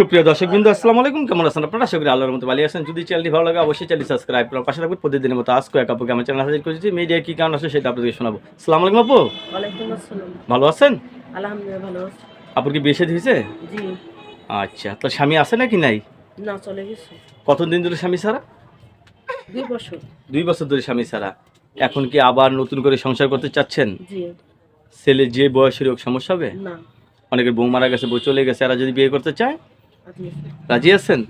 সুপ্রিয় দর্শক বিন্দু আসসালামু আলাইকুম। কেমন আছেন আপনারা? আশা করি আল্লাহর মতো ভালো আছেন। যদি চ্যানেলটি ভালো লাগে অবশ্যই চ্যানেল সাবস্ক্রাইব করার পাশে রাখবেন প্রতিদিনের মতো আজকে এক আপুকে আমার চ্যানেল হাজির করেছি। মিডিয়া কি কারণ আছে সেটা আপনাদেরকে শোনাবো। আসসালামু আলাইকুম আপু। ভালো আছেন? আলহামদুলিল্লাহ ভালো আছি। আপুর কি বিয়ে হয়েছে? জি। আচ্ছা তো স্বামী আছে নাকি নাই? না চলে গেছে। কতদিন ধরে স্বামী ছাড়া? দুই বছর। দুই বছর ধরে স্বামী ছাড়া। এখন কি আবার নতুন করে সংসার করতে চাচ্ছেন? জি। ছেলে যে বয়সের হোক সমস্যা হবে? না। অনেকের বউ মারা গেছে বউ চলে গেছে। এরা যদি বিয়ে করতে চায়? রাজি আছেন?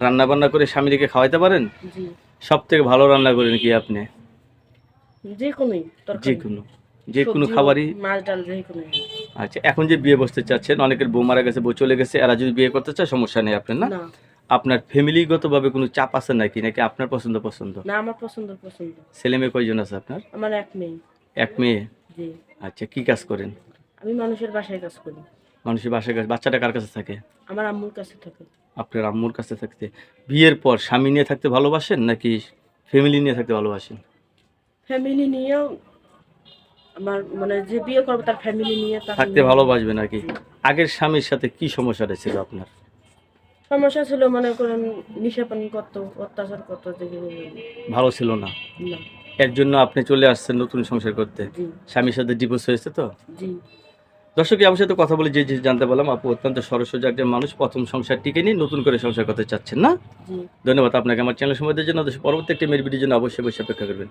রান্না বান্না করে স্বামীকে খাওয়াইতে পারেন? সব থেকে ভালো রান্না করেন কি আপনি? যে কোনো যে কোনো। খাবারই। মাছ ডাল যে কোনোই আচ্ছা এখন যে বিয়ে বসতে চাচ্ছেন অনেকের বউ মারা গেছে বউ চলে গেছে এরা যদি বিয়ে করতে চায় সমস্যা নেই আপনার না? না। আপনার ফ্যামিলিগতভাবে কোনো চাপ আছে নাকি? নাকি আপনার পছন্দ পছন্দ? না আমার পছন্দ পছন্দ। ছেলে মেয়ে কয়জন আছে আপনার? আমার এক মেয়ে। এক মেয়ে? আচ্ছা কি কাজ করেন? আমি মানুষের বাসায় কাজ করি। মানুষের বাসায় কাছে বাচ্চাটা কার কাছে থাকে? আমার আম্মুর কাছে থাকে। আপনার আম্মুর কাছে থাকতে। বিয়ের পর স্বামী নিয়ে থাকতে ভালোবাসেন নাকি ফ্যামিলি নিয়ে থাকতে ভালোবাসেন? ফ্যামিলি নিয়েও আমার মানে যে বিয়ে করবে তার ফ্যামিলি নিয়ে থাকতে ভালোবাসবেন নাকি। আগের স্বামীর সাথে কি সমস্যাটা ছিল আপনার? সমস্যা ছিল মনে করেন নিশা পানি করতো অত্যাচার করতো ভালো ছিল না? না। এর জন্য আপনি চলে আসছেন নতুন সংসার করতে। স্বামীর সাথে ডিভোর্স হয়েছে তো? জি। দর্শক আমার সাথে কথা বলে যে জানতে পারলাম আপু অত্যন্ত সরস্বতী একজন মানুষ প্রথম সংসার টিকে নিয়ে নতুন করে সংসার করতে চাচ্ছেন না? ধন্যবাদ আপনাকে আমার চ্যানেল সময় দেওয়ার জন্য। পরবর্তী একটি মেয়ের ভিডিওর জন্য অবশ্যই অবশ্যই অপেক্ষা করবেন।